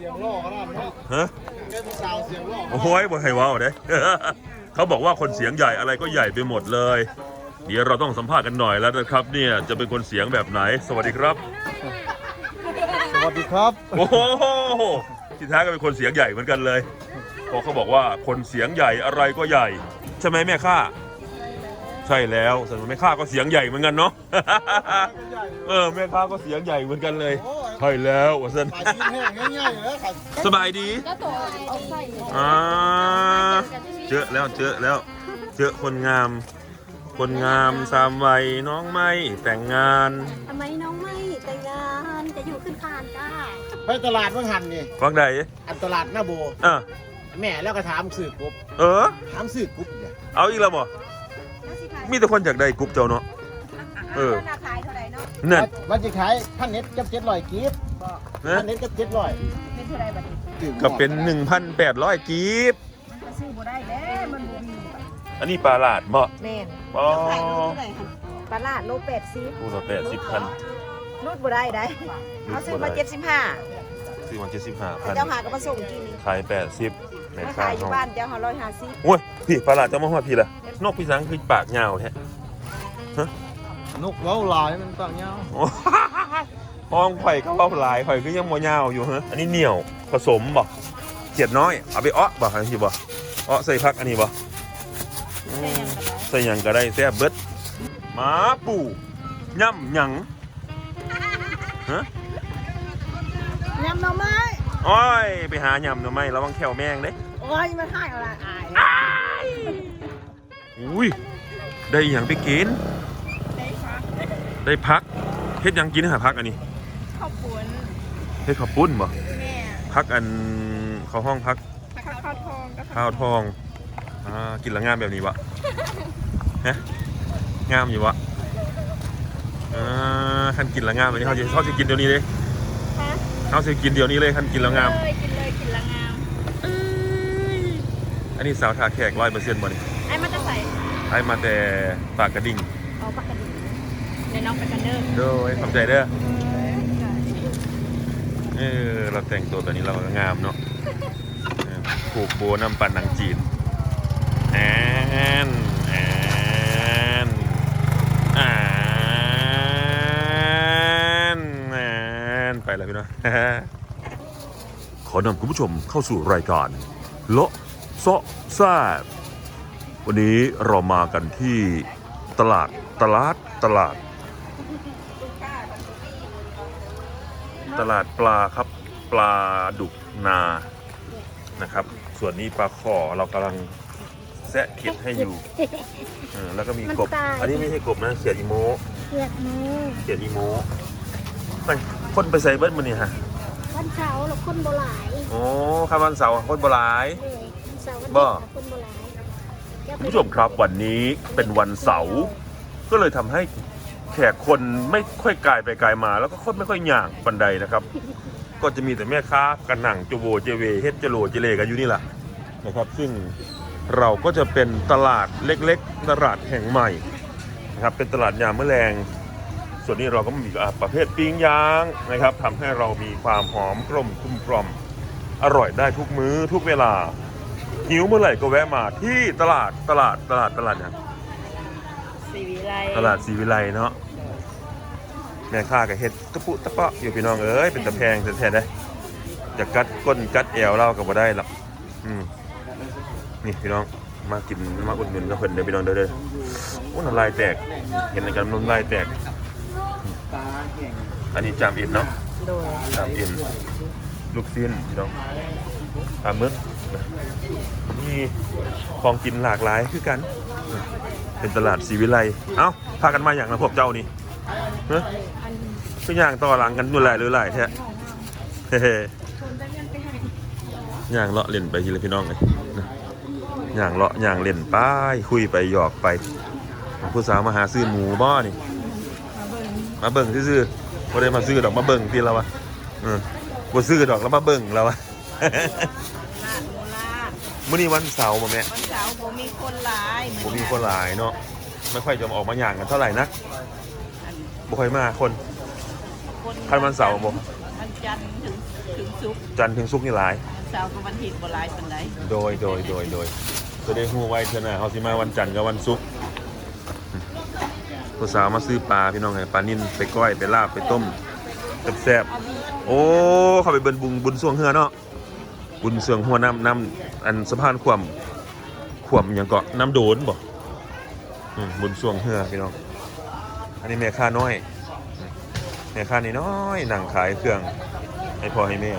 สียงล่อขนาดนั้นฮะแค่ผู้สาวเสียงล่อโอ้ยบ่ให้เว้าเด้ เขาบอกว่าคนเสียงใหญ่อะไรก็ใหญ่ไปหมดเลย เดี๋ยวเราต้องสัมภาษณ์กันหน่อยแล้วนะครับ เนี่ยจะเป็นคนเสียงแบบไหน สวัสดีครับ สวัสดีครับ โอ้โหที่แท้ก็เป็นคนเสียงใหญ่เหมือนกันเลยเพราะเขาบอกว่าคนเสียงใหญ่อะไรก็ใหญ่ ใช่ไหมแม่ข้าใช่แล้วส่วนแม่ข้าก็เสียงใหญ่เหมือนกันเนาะเออแม่ข้าก็เสียงใหญ่เหมือนกันเลย โอ้ย ใช่แล้ววะสันขายกินแห้งง่ายๆเลยครับสบายดีก็ตัวเอาใส่อ่าเจอแล้วเจอแล้ว เจอคนงาม คนงามสามวัยน้องไม่แต่งงานทำไมน้องไม่แต่งงานจะอยู่ขึ้นคานจ้าไปตลาดเมื่อหันนี่ฟังใดอันตลาดหน้าโบเออแม่แล้วก็ถามสื่อกบเออ ถามสื่อกบเนี่ยเอาอีกแล้วบ่มีแต่คนอยากได้กรุ๊ปเจ้าเนาะเออราคาเท่าไหร่เนาะนั่นมันจะขายพันเน็ตกับเจ็ดร้อยกีบนะพันเน็ตกับเจ็ดร้อยเป็นเท่าไหร่บัดนี้ก็เป็น1,800กีบมันก็ซื้อบ่ได้แล้มันบ่มีอันนี้ปลาหลาดเหมาะแม่นอ๋อปลาลาดโลแปดสิบคูละแปดสิบพันรูดบ่ได้ได้เอาซื้อมาเจ็ดสิบห้าซื้อมาเจ็ดสิบห้าพันเจ้าหาก็มาส่งกินขายแปดสิบแม่มาค้าขายอยู่เฮาบ้านเจ้าหาร้อยห้าสิบโอ้ยพี่ปลาหลาดจะมาว่าพี่ละนกพี่สังคือปากยาวแท้ นกเล้าลายมันต่างเงาโอ้ห้องไข่ก็เล่าหลายไข่ก็ยังมอยาวอยู่ฮะอันนี้เหนียวผสมบ่เจ็ดน้อยเอาไปอ้อบ่อันนี้บ่อ้อใส่พักอันนี้บ่อืมใส่หยังก็ได้แซ่บเบิดหมาปู่ย่ำหยังฮะยำหน่อไม้โอ้ยไปหายำหน่อยไหมระวังแขวแมงเด้โอ้ยมันให้อะไรอายอุ้ยได้อหย่างไปกิน ได้พักเฮ็ดหยังกินหาพักอันนี้ข้าวปุ้นเฮ็ดข้าวปุ้นบ่แม่พักอันเขาห้องพักข้าวข้าวทองก็ข้าวทองอ่ากินและงามแบบนี้วะฮะงามอยู่วะอ่าคันกินและงามแบบนี้เขาจะเขาจะกินเดี๋ยวนี้เลยฮะเขาจะกินเดี๋ยวนี้เลยคันกินและงาม เลยกินเลยกินละงามอันนี้สาวทาแขกร้อยเปอร์เซ็นต์บ่นี่ไอ้มันจะใส่ ไอ้มาแต่ปากกระดิ่ง เอาปากกระดิ่ง เดี๋ยวน้องไปกันเด้อโดยขอบใจเด้อเออเราแต่งตัวแบบนี้เราก็งามเนาะเออผูกโบนำปันหนังจีนแอนแอนแอนแอนไปแล้วพี่น้องขอนำคุณผู้ชมเข้าสู่รายการเลาะเซาะแซ่บวันนี้เรามากันที่ตลาดตลาดตลาด ตลาดปลาครับปลาดุกนานะครับ ส่วนนี้ปลาขอเรากำลังแซะเข็ดให้อยู่เออแล้วก็มีกบ มันตาย อันนี้ไม่ใช่กบนะเขียดอีโมเลือดมือเขียดอีโมไปคนไปใส่เบิร์ดมันนี่ฮะวันเสาร์เราคนโบราณโอ้ข้ามวันเสาร์คนโบราณเลยเสาร์วันบ่ เด็กคนโบราณคุณผู้ชมครับวันนี้เป็นวันเสาร์ก็เลยทำให้ แขกคนไม่ค่อยกลายไปกลายมา แล้วก็คนไม่ค่อยหย่างบันไดนะครับ ก็จะมีแต่แม่ค้ากันหนังจโวเจเวเฮ็ดจโลเจเลกันอยู่นี่แหละนะครับ ซึ่งเราก็จะเป็นตลาดเล็กๆ ตลาดแห่งใหม่นะครับเป็นตลาดยามแมลงส่วนนี้เราก็มีอาประเภทปิ้งย่างนะครับทำให้เรามีความหอมกลมกลุ่มกลอมอร่อยได้ทุกมื้อทุกเวลาหิวเมื่อไหร่ก็แวะมาที่ตลาดตลาดตลาดตลาดเนี่ย สีวิไลตลาดศรีวิไลเนาะแม่ค้ากับเฮ็ดตะปุตะเปาะอยู่พี่น้องเอ้ยเป็นตะแพงแท้ๆได้จะกัดก้นกัดแอวเราก็บ่ได้หรอกอืมนี่พี่น้องมากินมาอุดหนุนกับเพิ่นเด้อพี่น้องเด้อเด้อโอ้น้ำลายแตก เห็นกันน้ำลายแตก อันนี้จามอินเนาะโดยจามอินลูกชิ้นพี่น้องปลาหมึกมีของกินหลากหลายคือกัน เป็นตลาดศรีวิไลเอ้าพากันมาอย่างนะพวกเจ้านี่เฮ้ยอันก็ย่างต่อหลังกันนู่นหลายหรือหลายแท้เฮ้ย่างเลาะเล่นไปทีละพี่น้องเลยนะย่างเลาะย่างเล่นไปคุยไปหยอกไปผู้สาวมาหาซื้อหมูบ้อนี่ มาเบิ่งซื้อๆบ่ได้มาซื้อดอกมาเบิ่งพี่เราวะเออบ่ซื้อดอกแล้วมาเบิ่งเราวะ มื้อนี้วันเสาร์บ่แม่วันเสาร์ผมมีคนหลายผมมีคนหลายเนาะไม่ค่อยจะมาออกมาย่างกันเท่าไหร่นักบ่ค่อยมาคนคน คันวันเสาร์บ่ วันจันทร์ถึงถึงศุกร์จันทร์ถึงศุกร์นี่หลาย วันเสาร์กับวันอาทิตย์บ่หลายปานใดโดยโดยโดยโดยจะได้ฮู้ไว้เถอะนะเขาสิมาวันจันทร์กับวันศุกร์ผู้สาวมาซื้อปลาพี่น้องไงปลานิ่นไปก้อยไปลาบไปต้มแซ่บๆโอ้เข้าไปเบิ่นบุญบุญสวงเฮือเนาะบุญสวงหัวน้ำน้ำ อันสะพานขวมขวมหยังเกาะน้ำโดนบ่อืมบุญสวงเฮือพี่น้อง อันนี้แม่ค้าน้อยแม่ค้านี่น้อยๆนั่งขายเครื่องให้พ่อให้แม่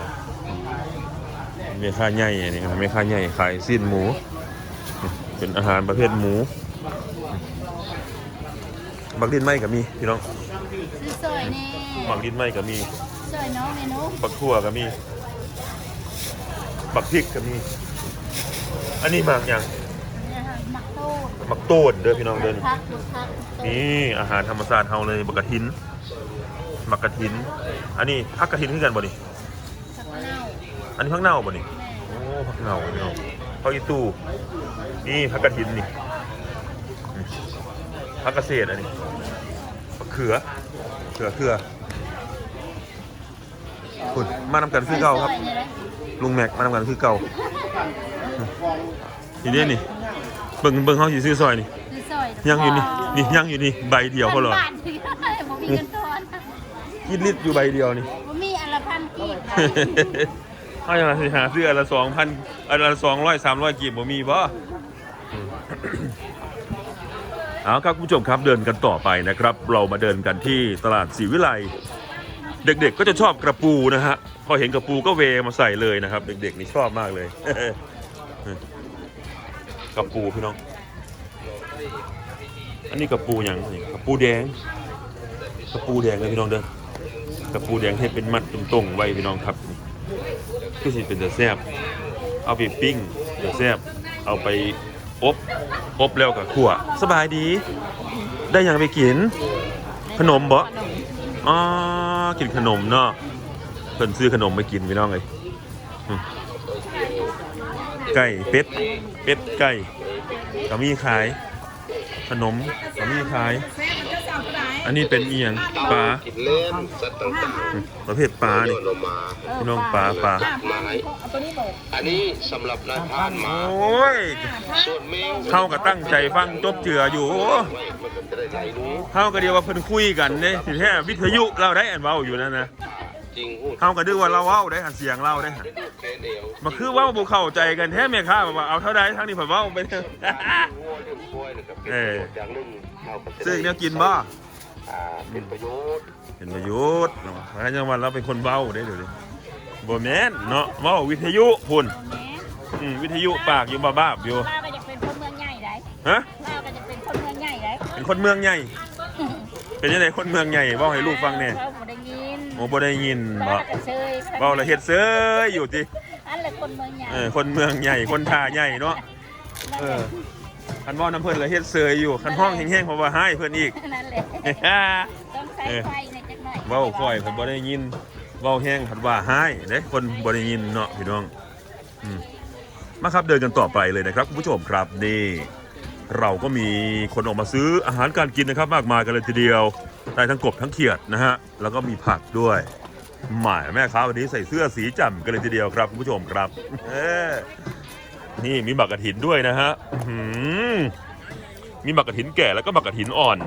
แม่ค้าใหญ่อันนี้ครับแม่ค้าใหญ่ขายสิ้นหมู เป็นอาหารประเภทหมู บักดินไหมก็มีพี่น้องซื้อซอยแน่บักดินไหมก็มีซอยน้องเมนูบักทั่วก็มี บักพริกก็มี อันนี้หมากอย่างเนี่ยค่ะหมักโต้บักโต้นเด้อพี่น้องเดินพักลูกพักนี่อาหารธรรมชาติเฮาเลยบักกะทินบักกะทิน อันนี้พักกะทินคือกันบ่นี่สักเน่าอันนี้พักเน่าบ่นี่แม่โอ้ผักเหงาพี่น้องผักอีตู้นี่ผักกระถินนี่นี่ผักเกษตรอันนี้ผักเขือเขือเขือคุณมานำกันคือเก่าครับซอยนี่แหละลุงแม็กมานำกันคือเก่า ทีนี้นี่เบิ่งเบิ่งเขาสิซื้อซอยนี่ซื้อซอยยังอยู่นี่นี่ยังอยู่นี่ใบเดียวพอหรอบ้านถึงได้บ่มีเงินทอนคิดลิตรอยู่ใบเดียวนี่บ่มีอันละพันกีบนะเอาอย่างไรสิหาซื้ออันละสองพันอันละสองร้อยสามร้อยกีบบ่มีบ่อืมเอาครับคุณผู้ชมครับเดินกันต่อไปนะครับ เรามาเดินกันที่ตลาดศรีวิไลเด็กๆ ก็จะชอบกระปูนะฮะพอเห็นกระปูก็เวมาใส่เลยนะครับ เด็กๆนี่ชอบมากเลย กระปูพี่น้อง อันนี้กระปูอย่างนี่กระปูแดงกระปูแดงเลยพี่น้องเด้อกระปูแดงให้เป็นมัดตรงๆไว้พี่น้องครับก็สิเป็นแต่แซ่บเอาไปปิ้งแต่แซ่บเอาไปอบอบแล้วกับขั่วสบายดี ได้อย่างไปกิน ขนมบ่อ๋อกินขนมเนาะเพิ่นซื้อขนมไปกินพี่น้องเลย ไก่เป็ดเป็ดไก่ก็มีขาย ขนมก็มีขาย อันนี้เป็นเอียงปลากินเล่นสัตว์ต่างอืมประเภทปลาๆโยนี่นลงมาพี่น้องปลาปลาไม้อันนี้สำหรับนายพรานหโอมา้ยส่วนแมวเข้าก็ตั้งใจฟังจบเจืออยู่ไว้มันก็จะได้ไหลรู้เข้าก็เดียวว่าเพิ่นคุยกันเด้สิแท้วิทยุเราได้อันเว้าอยู่นั่นนะ จริงหูดเข้าก็ดื้อว่าเราเว้าได้หันเสียงเราได้หันได้ดูแค่เดียวมาคือเว้าบ่เข้าใจกันแท้แม่ค้าบอกว่าเอาเท่าใดทั้งนี้เพิ่นเว้าไปเถอะวัวเรื่องกล้วยนะครับเป็นเอประอโยชน์อย่างหนึ่งเราก็จะซึ่งได้แนวกินบ่ อ่าเป็นประโยชน์เป็นประโยชน์เนาะเพราะฉะนั้นว่าเราเป็นคนเว้าได้เดี๋ยวนี้บ่แม่นเนาะเว้าวิทยุพุ่นอืมวิทยุปากอยู่บ้าๆอยู่ป้าก็จะเป็นคนเมืองใหญ่ได้ฮะป้าก็จะเป็นคนเมืองใหญ่ได้เป็นคนเมืองใหญ่ เป็นยังไงคนเมืองใหญ่เว้าให้ลูกฟังแน่เราบ่ได้ยิน โอ้บ่ได้ยินบ่ป้าก็เชยเว้าและเฮ็ดเซยอยู่ติอันละคนเมืองใหญ่เออคนเมืองใหญ่คนท่าใหญ่เนาะเออคันเว้าน้ำเพิ่นและเฮ็ดเซยอยู่คันห้องแห้งๆเพราะว่าให้เพิ่นอีก นั่นแหละต้องใช้ไฟในจักหน่อยเว้าค่อยเพิ่นบ่ได้ยินเว้าแห้งเพิ่นว่าให้เด้คนบ่ได้ยินเนาะพี่น้องอืมมาครับเดินกันต่อไปเลยนะครับคุณผู้ชมครับนี่ เราก็มีคนออกมาซื้ออาหารการกินนะครับ มากมายกันเลยทีเดียว ได้ทั้งกบทั้งเขียดนะฮะ แล้วก็มีผักด้วยหมายแม่ค้าวันนี้ใส่เสื้อสีจำกันเลยทีเดียวครับคุณผู้ชมครับเออนี่มีบักกระถินด้วยนะฮะอื้อหือมีบักกระถินแก่แล้วก็บักกระถินอ่อน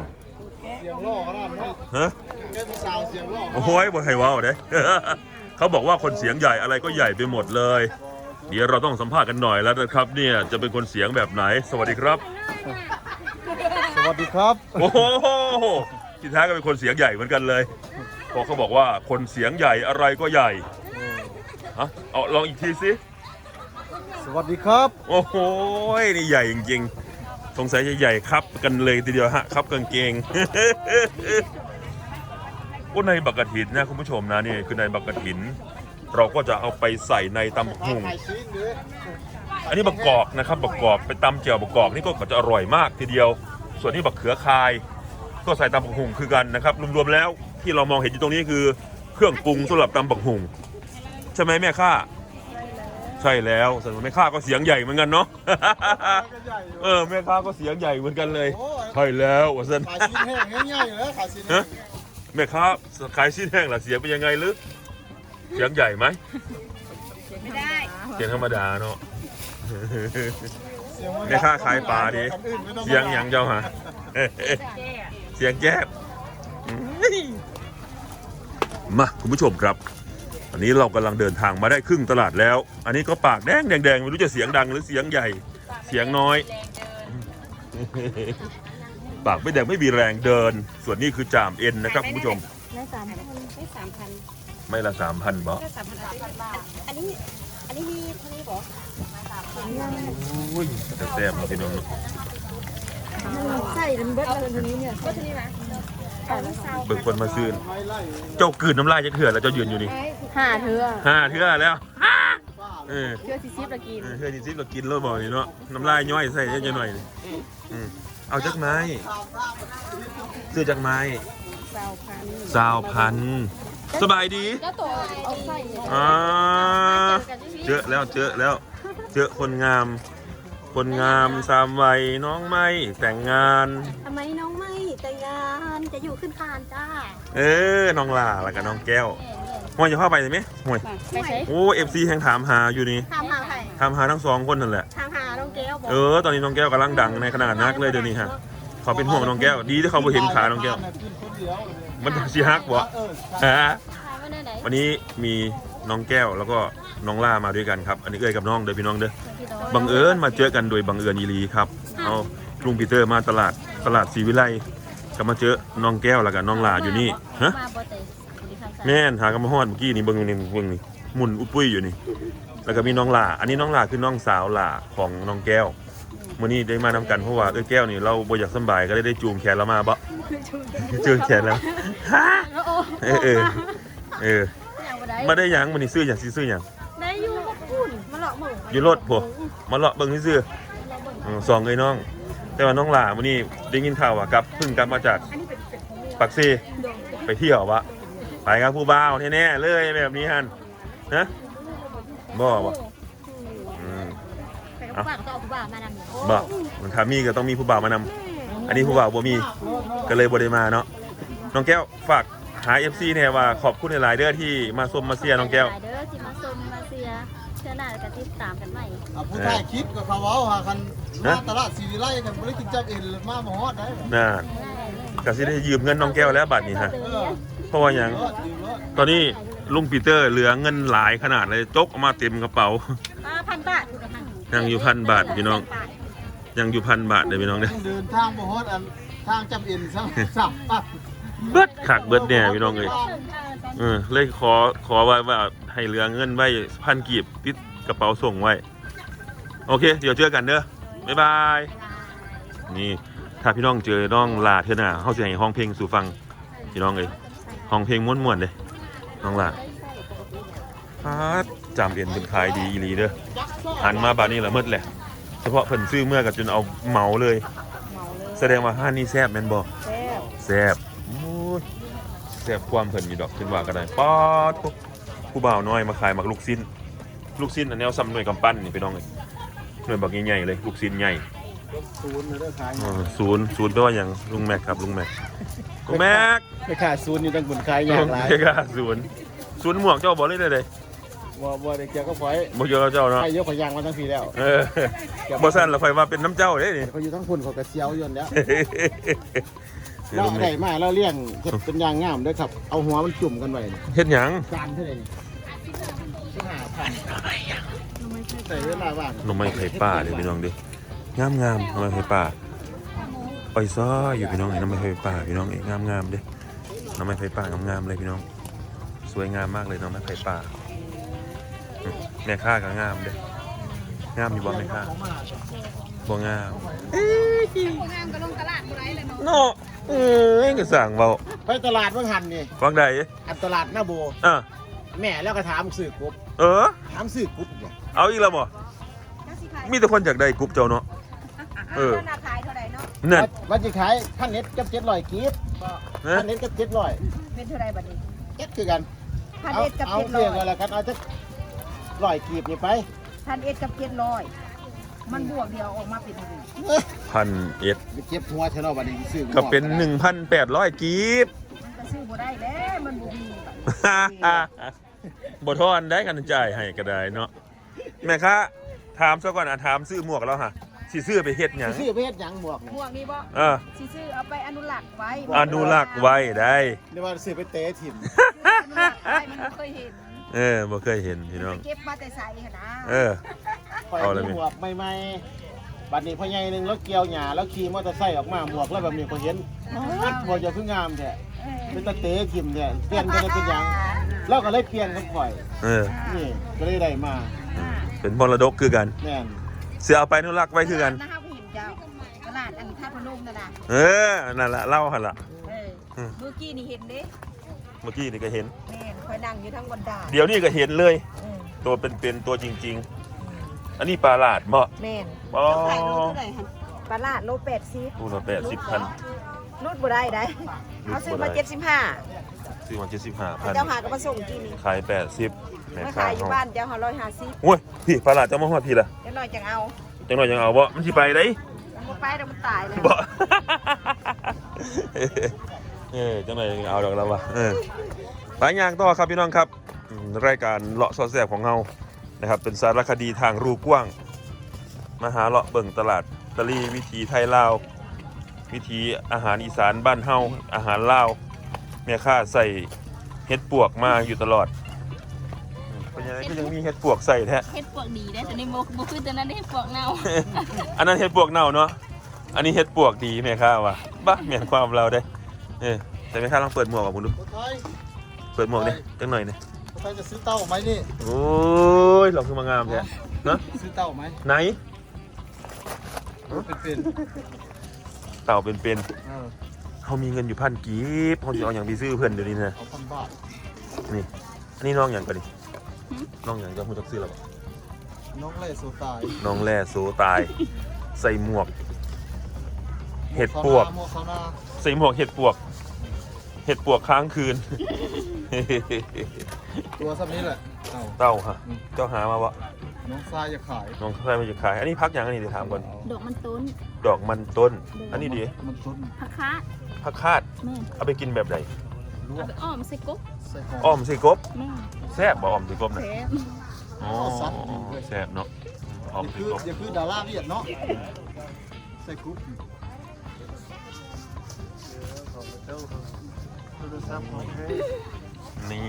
เสียงล่อขนาดนั้นฮะแค่ผู้สาวเสียงล่อโอ้ยบนไฮว้าวเด้เขาบอกว่าคนเสียงใหญ่อะไรก็ใหญ่ไปหมดเลย เดี๋ยวเราต้องสัมภาษณ์กันหน่อยแล้วนะครับ เนี่ยจะเป็นคนเสียงแบบไหน สวัสดีครับ สวัสดีครับ โอ้ โหที่แท้ก็เป็นคนเสียงใหญ่เหมือนกันเลยเพราะเขาบอกว่าคนเสียงใหญ่อะไรก็ใหญ่ฮะเอาลองอีกทีสิสวัสดีครับ โอ้โหนี่ใหญ่จริงๆสงสัยจะใหญ่ครับกันเลยทีเดียวฮะครับกางเกงก็ในบักกะถินนะคุณผู้ชมนะนี่คือในบักกะถิน เราก็จะเอาไปใส่ในตำบักหุ่งไข่ซีนเลยอันนี้บักกอกนะครับบักกอกไปตำเจียวบักกอกนี่ก็จะอร่อยมากทีเดียว ส่วนนี้บักเขือคาย ก็ใส่ตำบักหุ่งคือกันนะครับรวมๆแล้วที่เรามองเห็นอยู่ตรงนี้คือ เครื่องปรุงสำหรับตำบักหุ่งใช่ไหมแม่ข้าใช่แล้วส่วนแม่ข้าก็เสียงใหญ่เหมือนกันเนาะก็ใหญ่อยู่เออแม่ค้าก็เสียงใหญ่เหมือนกันเลยโอ้ยใช่แล้ววะสันขายซีนแห้งง่ายๆอยู่แล้วขายซีนแห้ฮะงแม่ค้าขายชิ้นแห้งล่ะเสียงเป็นยังไงหรือเสียงใหญ่ไหมเสียงธรรมดาเนาะแม่ค้าขายปลาดิเสียงหยังเจ้าฮะ เสียงแจ๊บมาคุณผู้ชมครับ อันนี้เรากำลังเดินทางมาได้ครึ่งตลาดแล้ว อันนี้ก็ปากแดงแดงๆไม่รู้จะเสียงดังหรือเสียงใหญ่ เสียงน้อย ปากไม่แดงไม่มีแรงเดิน ส่วนนี้คือจามเอ็นนะครับคุณผู้ชมได้สามพันได้สามพันไม่ละสามพันบาทได้สามพันอันนี้อันนี้มีเท่านี้บอกอุ้ยแซ่บๆพี่น้อง ใส่เป็นเบิร์ดเลยทีนี้เนี่ยเบิร์ดทีนี้ไหมเบิกคนมาซื้อเจ้ากลืนน้ำลายจะเถื่อนแล้วเจ้ายืนอยู่นี่ห้าเธอห้าเถื่อแล้วเออเชื่อซีซีประกินเออเถื่อจริงๆเรากินแล้วบอกนี่เนาะน้ำลายย่อยใส่เยอะๆหน่อยนี่อืมเอาจักไม้ซื้อจักไม้สาวพันสาวพันสบายดีแล้วตัวเอาใส่อ่าเจอแล้วเจอแล้ว เจอคนงาม คนงามสามวัยน้องไม่แต่งงาน ทำไมน้องไม่แต่งงานจะอยู่ขึ้นคานจ้าเออน้องลาแล้วก็น้องแก้วห่วยจะเข้าไปเลยไหมห่วยไปใช้โอ้เอฟซีแห่งถามหาอยู่นี่ทำหาใครถามหาทั้งสองคนนั่นแหละทำหาน้องแก้วบอกเออตอนนี้น้องแก้วกำลังดังในขนาดนักเลยเดี๋ยวนี้ฮะขอเป็นห่วงน้องแก้วดีที่เขาไปเห็นขาน้องแก้ว มันสิฮักบ่ฮะขายไว้ในไหนวันนี้มีน้องแก้วแล้วก็ น้องล่ามาด้วยกันครับ อันนี้เอ้ยกับน้องเด้อพี่น้องเด้อบังเอิญมาเจอกันโดยบังเอิญอีหลีครับเอาลุงปีเตอร์มาตลาดตลาดศรีวิไลก็มาเจอน้องแก้วแล้วก็น้องลาอยู่นี่ฮะมาบ่เตะบุรีคำสั่งแม่นหากันมาฮอดเมื่อกี้นี่เบิ่งนี่เบิ่งนี่หมุนอุ้ยปุ้ยอยู่นี่ แล้วก็มีน้องหลาอันนี้น้องหลาคือน้องสาวหลาของน้องแก้วมื้อนี้ได้มานำกันเพราะว่าเอ้ยแก้วนี่เราบ่อยากสำบายก็เลยได้จูงแขนเรามาบ่จูงแขนแล้วฮะโอ้เออเออเออยังบ่ได้มาได้หยังมื้อนี้ซื้อหยังสิซื้อหยัง อกหมูอยู่รถพวกมาเลาะเบิ่งซื่อๆอือสองเอ้ยน้อง แต่ว่าน้องหลามื้อนี้ได้ยินข่าวว่ากลับเพิ่งกลับมาจากปักซีไปเที่ยววะไปกับผู้บ่าวแน่ๆเลยแบบนี้ฮั่นฮะบ่บ่อืมไปกับผู้บ่าวก็ต้องเอาผู้บ่าวมานำเนี่ยบ่มันถ้ามีก็ต้องมีผู้บ่าวมานำอันนี้ผู้บ่าวบ่มีก็เลยบ่ได้มาเนาะน้องแก้วฝากหา FC เนี่ยว่าขอบคุณหลายๆเด้อที่มาชมมาเชียร์น้องแก้ว หน้ากันติดตามกันใหม่อะผู้ถ่ายคลิปกับเขาเว้าหากันมาตลาดสีวิไลกันบ่ได้กินจับเอ็นเลยมาบ่ฮอดได้น่าก็สิได้ยืมเงินน้องแก้วแล้วบัดนี้ฮะเออเพราะว่าหยังรอดอยู่รอดตอนนี้ลุงปีเตอร์เหลือเงินหลายขนาดเลยจกออกมาเต็มกระเป๋า อ่าพันบาทอยู่กับพันยังอยู่พันบาทพี่น้อง ยังอยู่พันบาทเลยพี่น้องเด้อต้องเดินทางบ่ฮอดอันทางจับเอ็นซะสับปัดเบิดขักเบิดแน่พี่น้องเลยเออเลยขอขอไว้ว่า ให้เหลือเงินไว้พันกีบติดกระเป๋าส่งไว้ โอเค เดี๋ยวเจอกันเด้อบ๊ายบาย นี่ถ้าพี่น้องเจอน้องลาเทื่อหน้าเขาจะให้ห้องเพลงสู่ฟัง พี่น้องเลยห้องเพลงม่วนๆเลยน้องลาพาดจำเอ็นเป็นขายดีอีหลีเด้อหันมาบาดนี้ละมืดแหละ เฉพาะเพิ่นซื้อเมื่อกับจนเอาเหมาเลย แสดงว่าห้านนี้แซ่บแม่นบ่แซ่บแซ่บโอ้ยแซ่บความเพิ่นอยู่ดอกขึ้นว่าก็ได้ป๊อดปุ๊บ ผู้บ่าวน้อยมาขายหมักลูกชิ้น ลูกชิ้นอันแนวซ้ำหน่วยกำปั้นนี่พี่น้องเอ้ยหน่วยบักใหญ่ๆเลยลูกชิ้นใหญ่ศูนย์เลยเด้อขายเออศูนย์ศูนย์แปลว่าหยังลุงแม็กครับลุงแม็กลุงแม็กไปขายศูนย์นี่ต้องบุญขายลุยากงหลายแม็กอะศูนย์ศูนย์หมวกเจ้าบ่เลยเลยเด้บ่บ่ได้เกี่ยวกับไฟบ่เกี่ยวกับเจ้าเนาะใครยกขอยางมาทั้งปีแล้วเออบ่ซั่นแล้วค่อยว่าเป็นน้ำเจ้าเด้นี่เขาอยู่ทั้งพุ่นเขาก็เสียวอยนแล้ว เดี๋ยวเราลุงแม็ได้กมาเราเลี้ยงเฮ็ดเป็นยางงามเด้อครับ เอาหัวมันจุ่มกันไว้นี่เฮ็ดหยังจานเท่าไหร่นี่สิบห้าพันใส่เวลาว่างหน่อไม้ไผ่ป่าเด้พี่น้องเด้งามงามๆหน่อไม้ไผ่ป่าอ้อยซ้ออยู่พี่น้องเอ้ยหน่อไม้ไผ่ป่าพี่น้องเอ้ยงามงามๆเด้หน่อไม้ไผ่ป่างามๆเลยพี่น้อง สวยงามมากเลยหน่อไม้ไผ่ป่าอืมแม่ค้าก็งามเด้งามอยู่บ่แม่ค้าบ่งามเนาะเอ้ยก็สั่งเว้าไปตลาดเมื่อหันนี่ฟังได้อันตลาดหน้าโบอะแม่แล้วก็ถามสื่อกรุ๊บเออ ถามสื่อกรุ๊บเนี่ยเอาอีกแล้วบ่มีแต่คนอยากได้กรุ๊ปเจ้าเนาะเออราคาเท่าไหร่เนาะนั่นวันจะขายพันเน็ตกับเจ็ดร้อยกีบนะพันเน็ตกับเจ็ดร้อยเป็นเท่าไหร่บัดนี้เจ็ดคือกันพันเอาเอ็ดกับเอาเจ็ดร้เรีอยกอะไรกันเอาจะร้อยกีบนี่ไปพันเอ็ดกับเจ็ดร้อย มันบวกเดียวออกมาเป็นเท่าไหร่พันเอ็ดไปเจ็บหัวเท่านั้นวันนี้ซื้อก็เป็น1,800กีบมันก็ซื้อบ่ได้แล้วมันบ่มีบัดบ่ทอนได้กันจ่ายให้ก็ได้เนาะแม่ค้าถามซะก่อนอะถามซื้อหมวกแล้วฮะสิซื้อไปเฮ็ดหยังซื้อไปเฮ็ดหยังหมวกหมวกนี่บ่เออสิซื้อเอาไปอนุรักษ์ไว้อนุรักษ์ไว้ได้เรียกว่าซื้อไปเตะถิ่มอนุรักษ์ไว้มันบ่เคยเห็นเออบ่เคยเห็นพี่น้องไปเก็บมาแต่ใส่หั่นนะเออค อยเอาเลยมีหมวกใหม่ๆบัดนี้พ่อใหญ่หนึงแล้วเกี่ยวหญ้าแล้วขี่มอเตอร์ไซค์ออกมาหมวกแล้วแบบนี้ก็เห็นมัดหมวกจะคืองามแท้เป็นตะเตะถิ่มเนี่ยเปลี่ยนกันได้เป็นหยังแล้วก็เลยเปลี่ยนกันข่อยเออนี่ก็เลยได้มาเป็นมรดกคือกัน แม่นเสือเอาไปอนุรักษ์ไว้คือกัน นะฮะผู้เห็นเจ้าตลาดอันท่าพนมนั่นน่ะเออนั่นละเล่าหันละเอออืมเมื่อกี้นี่เห็นเด้เมื่อกี้นี่ก็เห็น แม่นคอยนั่งอยู่ทั้งบนดาดเดี๋ยวนี้ก็เห็นเลย เออตัวเป็นๆตัวจริงๆ อันนี้ปลาหลาดเหมาะแม่นอ๋อขายโลเท่าไหร่หั่นปลาลาดโล80ตู้ละแปดสิบพัน รูดบ่ได้ได้รูดบ่ได้ เขาซื้อมา75ซื้อมาเจ็ดสิบห้าพันเจ้าหาก็มาส่งกินขายแปดสิบแม่มาค้าขายอยู่เฮาบ้านเจ้าหา150โอ้ยพี่ปลาหลาดจะมาฮอดพี่ละเดี๋ยวหน่อยจังเอาจังหน่อยยังเอาบ่มันสิไปได้มันบ่ไปเดี๋ยวมันตายเลยบ่ เออจังหน่อยยังเอาดอกแล้ววะเออไปย่างต่อครับพี่น้องครับอืมรายการเลาะซอแซบของเฮา นะครับเป็นสารคดีทางรูกว้างมาหาเลาะเบิ่งตลาดตะลีวิถีไทยลาววิถีอาหารอีสานบ้านเฮาอาหารลาวแม่ค้าใส่เห็ดปวกมาอยู่ตลอดอืมเป็นยังไงก็ยังมีเห็ดปวกใส่แท้เฮ็ดปวกดีได้แต่ในโมกบ่คือแต่นั้นได้เฮ็ดปวกเน่าอันนั้นเห็ดปวกเน่าเนาะอันนี้เห็ดปวกดีแม่ค้าว่ะบ้าเหมียนความเราได้เออแต่แม่ค้าลองเปิดหมวกกับผมดูบ่ไทยเปิดหมวกเนี่ยจังหน่อยเนี่ยบ่ ไทยจะซื้อเต้าไหมนี่ โอ้ยเราคือมางามแท้เนาะซื้อเต้าไหมไหน เป็นเต่าเป็นเป็นๆเออๆเขามีเงินอยู่พันกีบเขาจะเอาอย่างไปซื้อเพื่อนเดี๋ยวนี้นะ เอาพันบาทนี่ อันนี้น้องอย่างกันดิน้องอย่างจะคุณจักซื้อหรอเปล่าน้องไล่โซตายน้องแร่โซตาย ใส่หมวก เห็ดปวก หมวกเขาหน้าใส่หมวกเห็ดปวก เห็ดปวกค้างคืน ตัวสับนี้แหละเต้าเต้าฮะเจ้าหามาวะน้องทรายจะขายน้องใครมาจะขาย อันนี้พักอย่างอันนี้เดี๋ยวถามก่อนดอกมันต้นดอกมันต้น อันนี้ดีมันต้นผักคะผักคาดแม่เอาไปกินแบบไหนลวเอากไปอ้อมใส่กบใส่หอมอ้อมใส่กบแม่แซ่บบ่อ้อมใส่กบนะแซ่บอ๋อแซ่บเนาะอ้อมอย่าใส่คือกบอย่าคือดาราเวียดเนาะใส่กรุ๊ป โทรศัพท์ของแท้นี่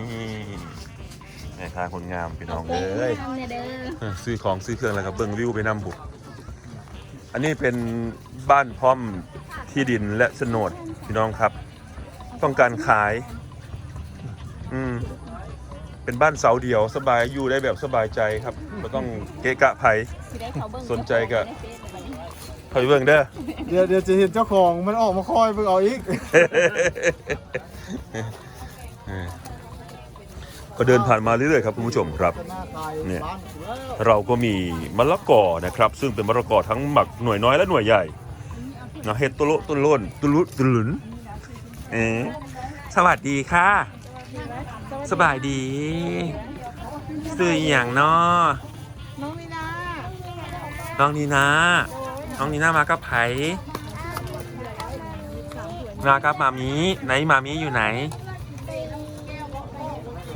แม่ค้าคนงามพี่น้องเอ้ยทำเนี่ยเด้อเออซื้อของซื้อเครื่องแล้วครับเบิ่งวิวไปนำบุกอันนี้เป็นบ้านพร้อมที่ดินและโฉนดพี่น้องครับ ต้องการขาย อืม เป็นบ้านเสาเดียวสบายอยู่ได้แบบสบายใจครับไม่ต้องเกะกะไผ สิได้เขาเบิ่งสนใจก็ในเฟซแบบนี้คอยเบิ่งเด้อ เดี๋ยวเดี๋ยวจะเห็นเจ้าของมันออกมาคอยเพิ่งเอาอีก ก็เดินผ่านมาเรื่อยๆครับคุณผู้ชมครับหน้าตายเนี่ยบ้านกูแล้วเราก็มีมะละกอนะครับ ซึ่งเป็นมะละกอทั้งหมักหน่วยน้อยและหน่วยใหญ่นะเห็ดตุลุตุลุนตุลุตุลุนเออสวัสดีค่ะ สบายดีซื้ออหย่างเนาะน้องนี่นะน้องนีนาน้องนีนามากับไผ มากับมามีไหนมามีอยู่ไหน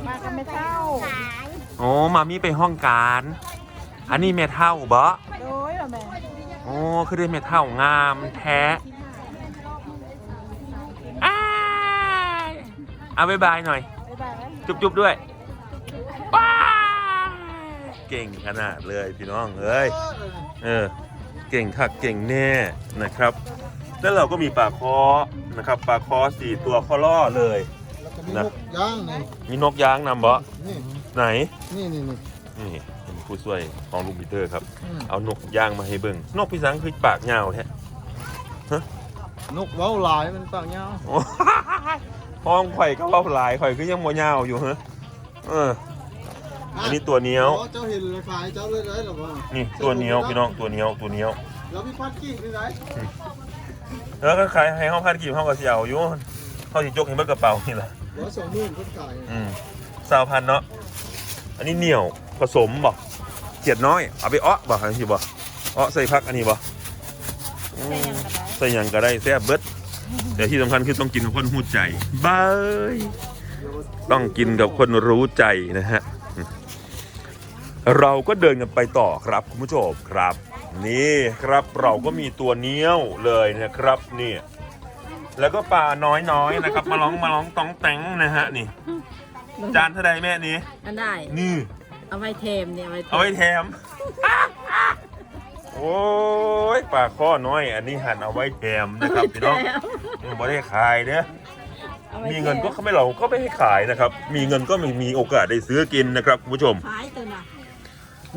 มากันไม่เท่าโอ้มามีไปห้องการ อันนี้เมทัลบ่โดยเหรอแม่โอ้คือได้เมทัลงามแท้อ้ายเอาบายบายหน่อย บ๊ายบายจุ๊บจุ๊บด้วยว้ายเก่งขนาดเลยพี่น้องเอ้ย เออ เก่งคักเก่งแน่นะครับ แล้วเราก็มีปลาคอ นะครับปลาคอสี่ตัวข้อล่อเลย แล้วก็มีนะลูกย่างนี่มีนกย้างนำบ่นี่ไหน นี่นี่นี่ นี่เป็นผู้ช่วยของลุงปีเตอร์ครับ อืม เอานกย่างมาให้เบิ่งนกพี่สังคือปากยาวแท้นกเว้าหลายมันปากยาวโอ้ ห้องข่อยก็เว่าหลายข่อยก็ยังโมยาวอยู่ฮะเออ อันนี้ตัวเหนี้ยว อ๋อเจ้าเห็นเลยขายเจ้าเลยเลยหรอวะนี่ตัวเหนี้ยวพี่น้องตัวเหนี้ยวตัวเหนี้ยว แล้วพี่พัดกี้นี่ไหน แล้วก็ขายให้ห้องพันกีบห้องกระเสียวอยู่เขาสิจกให้เบิดกระเป๋านี่แหละเดี๋ยวสองหมื่นคนขายอืมสาวพันเนาะอันนี้เหนียวผสมบ่เกียดน้อยเอาไปอ้อบ่อันนี้บ่อ้อใส่พักอันนี้บ่อืมใส่หยังก็ได้แซ่บเบิดแต่ที่สำคัญคือต้องกินกับคนหูใจบายต้องกินกับคนรู้ใจนะฮะอืมเราก็เดินกันไปต่อครับคุณผู้ชมครับ นี่ครับเราก็มีตัวเนี้ยวเลยนะครับนี่แล้วก็ปลาน้อยๆนะครับ มาร้องมาร้องต้องแตงนะฮะนี่ จานเท่าใดแม่นี้อันได้ นี่ เอาไว้เทมเนี่ยเอาไว้เทเอาไว้แถมโอ้ยปลาข้อน้อย อันนี้หั่นเอาไว้แถมนะครับพี่น้องไม่ได้ขายเด้อ อาไว้มีเงินก็เขาไม่เราก็ไม่ให้ขายนะครับ มีเงินก็ไม่มีโอกาสได้ซื้อกินนะครับคุณผู้ชม ขายตัวน่ะ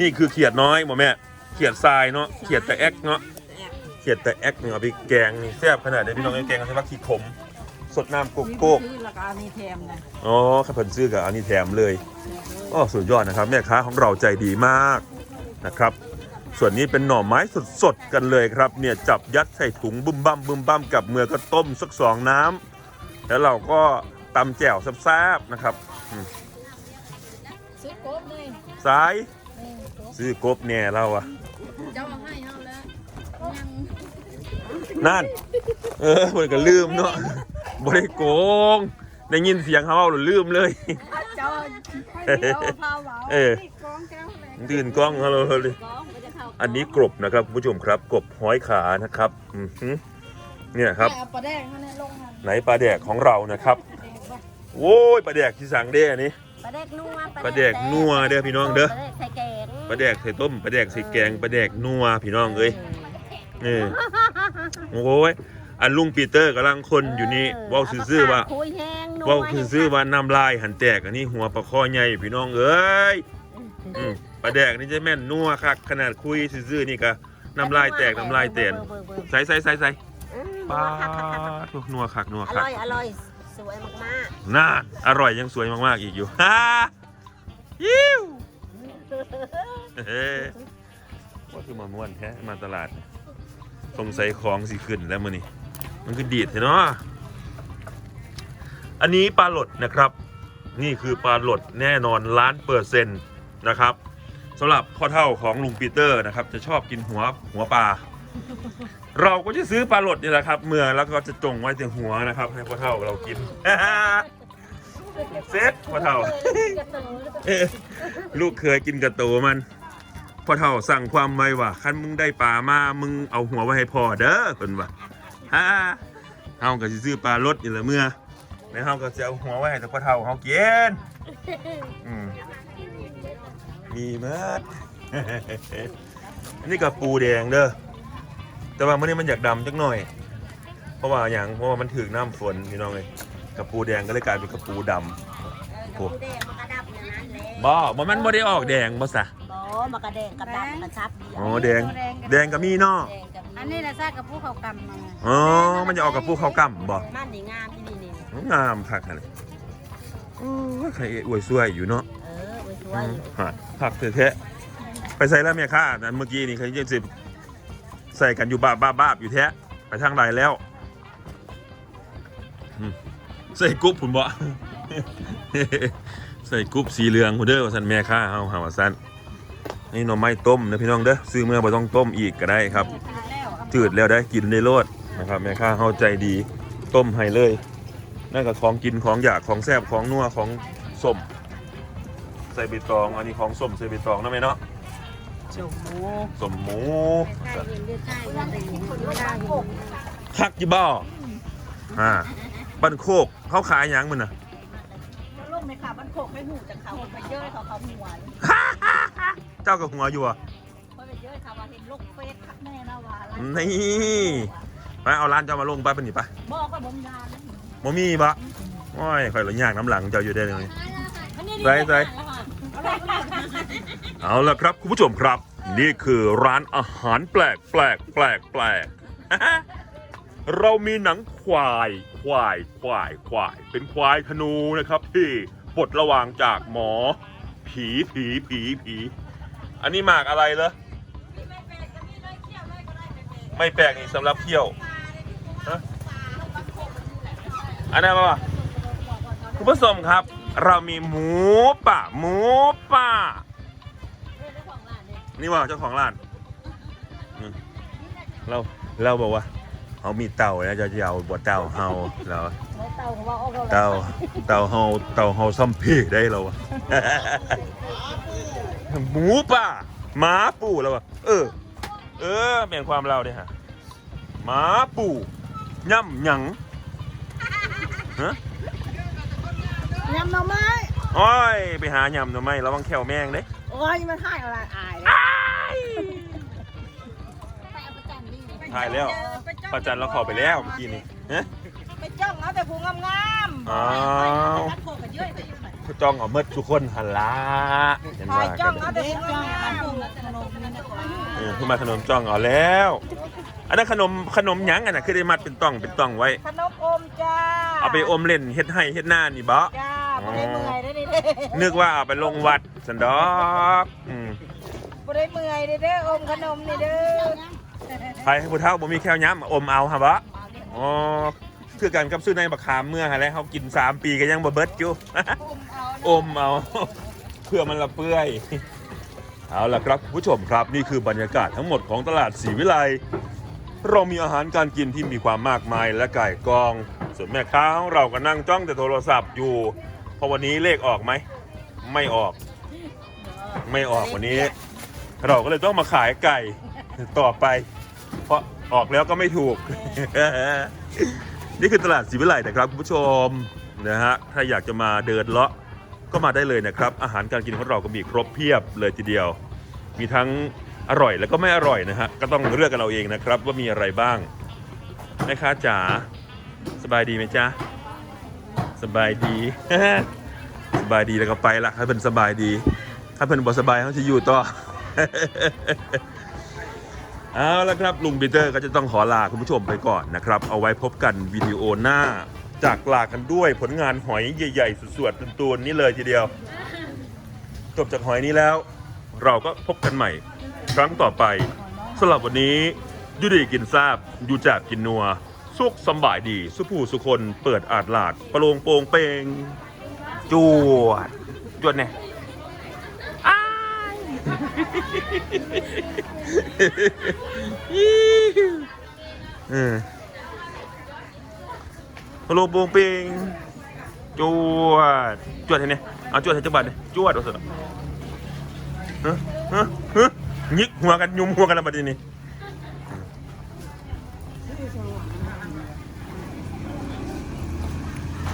นี่คือเขียดน้อยหมอแม่ เขียดทรายเนาะเขียดแต่แอกเนาะเขียดแต่แอกเนี่ยเอาไปแกงนี่แซ่บขนาดนี้พี่น้องไอ้แกงเขาใช้ว่าขี้ขม สดน้ำโกมีโก้ซื้อราคามีเทมนะอ๋อข้าเพิ่นซื้อกับอันนี้แถมเลยอ๋อสุดยอดนะครับแม่ค้าของเราใจดีมากนะครับ ส่วนนี้เป็นหน่อไม้สดๆกันเลยครับ เนี่ยจับยัดใส่ถุงบึ้มบั้มบึ้มบั้มกับมือก็ต้มสักสองน้ำแล้วเราก็ตำแจ่วแซ่บๆนะครับอืมซื้อโกบเลยสายซื้อกบเนี่ยเราอะ นั่น เออมันก็ลืมเนาะบ่ได้โกง ได้ยินเสียงเขาเอาหรือลืมเลย เจ้าให้เดียวพาเบาเออกองแก้วเลยตื่นกล้องเขาเลยกองมันจะเข้าอันนี้กรบนะครับคุณผู้ชมครับ กบห้อยขานะครับอือหือเนี่ยครับเอาปลาแดงเขาเนี่ยลงมาไหนปลาแดกของเรานะครับโว้ยปลาแดกที่สั่งเด้อันนี้ ปลาแดกนัวปลาแดกนัวเด้อพี่น้องเด้อ ปลาแดกใส่แกงปลาแดกใส่ต้มปลาแดกใส่แกงปลาแดกนัวพี่น้องเอ้ย นี่โอ้ยอันลุงปีเตอร์กำลังคนอยู่นี่เว้าซื่อๆว่าคุยแห้งนัวเว้าซื่อๆว่าน้ำลายหันแตกอันนี้หัวปลาคอใหญ่พี่น้องเอ้ยอืมปลาแดกนี่จะแม่นนัวคักขนาดคุยซื่อๆนี่ก็น้ำลายแตกน้ำลายแตนเบิ่งเบิ่งใส่ใส่ใส่ใส่อืมปลาคักคักคักคักนัวคักนัวอคักร่อยอร่อยสวยมากน่าอร่อยยังสวยมากๆอีกอยู่ฮ่ายิ้วเฮ้ว่าคือมาม่วนแท้มาตลาด สงสัยของสิขึ้นแล้วมือนี้มันคือดีดเนาะอันนี้ปลาหลดนะครับ นี่คือปลาหลดแน่นอนล้านเปอร์เซ็นต์นะครับสำหรับพ่อเท่าของลุงปีเตอร์นะครับ จะชอบกินหัวหัวปลาเราก็จะซื้อปลาหลดนี่แหละครับ เมื่อแล้วก็จะจงไว้ที่หัวนะครับ ให้พ่อเท่าเรากินเซ็ตพ่อเท่าลูกเคยกินกระโตมัน พ่อเท่าสั่งความไว้ว่าคันมึงได้ปลามามึงเอาหัวไว้ให้พ่อเด้อเพิ่นว่าฮ่าเฮาก็สิซื้อปลาลดนี่แหละเมื่อแล้วเฮาก็จะเอาหัวไว้ให้แต่พ่อเท่าเฮากินอืมมีเมิดอันนี้กับปูแดงเด้อแต่ว่ามื้อนี้มันอยากดำจักหน่อย เพราะว่าอย่างเพราะว่ามันถึกน้ำฝนพี่น้องเลยกับปูแดงก็เลยกลายเป็นกับปูดำๆกูแดงมันกระดับอย่างนั้นแหละบ่บ่มันบ่ได้ออกแดงบ่ซะบ่ มันกระแดงกระดับกระชับเดียวอ๋อแดงแดงก็มีเนาะแดงกับอันนี้นะซากกับผู้เขากำมาอ๋อมันจะออกกับปูข้าวกั่มบ่มันนี่งามที่นี่นี่งามคักหั่นเลยโอ้ยใครอวยสวยอยู่เนาะเออไว้สวอืยมฮะผักแท้ๆไปใส่แล้วแม่ค้านั้นเมื่อกี้นี่เขาจะสิใส่กันอยู่บ้าบ้าบ้าบอยู่แท้ไปทางใดแล้วอืมใส่กรุ๊ปผมบ่ ใส่กรุ๊ปสีเหลืองพุ่นเด้อว่าซั่นแม่ค้าเฮาหาว่าซั่น นี่หน่อไม้ต้มนะพี่น้องเด้อซื้อเมื่อบ่ต้องต้มอีกก็ได้ครับจืดแล้วได้กินได้โลดนะครับแม่ค้าเข้าใจดีต้มให้เลยนั่นก็ของกินของอยากของแซ่บของนัวของส้มใส่ใบตองอันนี้ของส้มใส่ใบตองนะแม่เนาะจมูส้มหมูใช่เห็นด้วยใช่ว่าเป็นคนไม่ได้คักจิบ่อ่าบันโคกเขาขายหยังมันน่ะลูกไหมค่ะมันโขกไม่หูจากเขาไปเยอะเขาเขาหัว เจ้ากับหัวอยู่อะเขาไปเยอะเขาว่าเห็นลูกเฟซคักแน่นะว่าแล้วนี่ไปเอาร้านเจ้ามาลงไปเป็นนี่ปะบอกว่าบ่มยานบ่มีปะโอ้ยข่อยละยากน้ำหลังเจ้าอยู่ได้เลยใส่ใส่เอาละครับคุณผู้ชมครับ นี่คือร้านอาหารแปลกแปลกแปลกแปลกเรามีหนังควาย ควาย ควาย ควาย เป็นควายธนูนะครับ ที่ปลดระหว่างจากหมอ ผีผีผีผี อันนี้หมากอะไรเหรอไม่แปลกนี่สำหรับเที่ยวอันนั้นป่ะคุณผู้ชมครับ เรามีหมูป่าหมูป่านี่ว่าเจ้าของร้านเราเราบอกว่าเขามีเต่าแล้วจะเอาบวเต่าเฮาแล้ว เต่าของว่าเอาเต่าเต่าเฮาเต่าเฮาซัมพี่ได้เราอะหมูป่าหมาปู่แล้ววะเออ เออเปลี่ยนความเราเนี่ยฮะหมาปู่ย่ำหยังฮะยำหน่อไม้โอ้ยไปหายำหน่อยไหมระวังแขวแมงเด้โอ้ยมันถ่ายอะไรอายถ่ายแล้วประจันเราขอไปแล้วเมื่อกี้นี่ฮะไปจ้อง เอาแต่ผู้งามๆอ้าวมันโขกกันเยอะไปอยู่ไหนจ้องเอาเมดทุกคนหันละเห็นถ่าว่ายจ้กัองนเอาแต่ผู้งามเออขึ้นมาขนมจ้องเอาแล้ว อันนั้นขนมขนมหยังอันน่ะคือได้มัดเป็นต้องเป็นต้องไว้ ขนมอมจ้าเอาไปอมเล่นเฮ็ดให้เฮ็ดหน้านี่บ่ จ้าบ่ได้เมื่อยได้อเด้อนึกว่าเอาไปลงวัดสันดอกอืมบ่ได้เมื่อยได้อเด้ออมขนมนี่เด้อใครผู้เฒ่าบ่มีแควย้ำอมเอาฮะบ่อ๋อ คือกันกับซื้อในบักขามเมื่อหาแล้วเขากิน3ปีก็ยังบ่เบิดอยู่ อมเอา เพื่อมันละเปื่อย เอาล่ะครับคุณผู้ชมครับนี่คือบรรยากาศทั้งหมดของตลาดศรีวิไลเรามีอาหารการกินที่มีความมากมายและไก่กอง ส่วนแม่ค้าของเราก็นั่งจ้องแต่โทรศัพท์อยู่ เพราะวันนี้เลขออกไหม ไม่ออก ไม่ออกวันนี้ เราก็เลยต้องมาขายไก่ต่อไป เพราะออกแล้วก็ไม่ถูก นี่คือตลาดศรีวิไลนะครับคุณผู้ชมนะฮะถ้าอยากจะมาเดินเลาะก็มาได้เลยนะครับ อาหารการกินของเราก็มีครบเพียบเลยทีเดียว มีทั้งอร่อยแล้วก็ไม่อร่อยนะฮะก็ต้องเลือกกันเราเองนะครับ ว่ามีอะไรบ้างแม่ค้าจ๋าสบายดีไหมจ๊ะสบายดีสบายดีแล้วก็ไปละถ้าเป็นสบายดี ถ้าเป็นบ่สบายเขาจะอยู่ต่อ เอาละครับ ลุงปีเตอร์ก็จะต้องขอลาคุณผู้ชมไปก่อนนะครับ เอาไว้พบกันวิดีโอหน้า จากลากันด้วยผลงานหอยใหญ่ๆสวดๆตูนๆนี่เลยทีเดียว จบจากหอยนี้แล้ว เราก็พบกันใหม่ ครั้งต่อไปสำหรับวันนี้ยูดีกินซาบอยู่จากกินนัว สุขสำบายดี สุผู้สุคนเปิดอาดลาด ประโลงโปงเปงจวด จวดเนี่ย ออประโลงโปงเปงจวด จวดเห็นไหมเอาจวดให้จังหวัดเลยจวดเอาเถอะฮะฮะฮะยิกหัวกันยุมหัวกันแล้วบัดนี้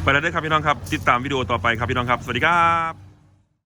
ไปแล้วด้วยครับพี่น้องครับ ติดตามวิดีโอต่อไปครับพี่น้องครับ สวัสดีครับ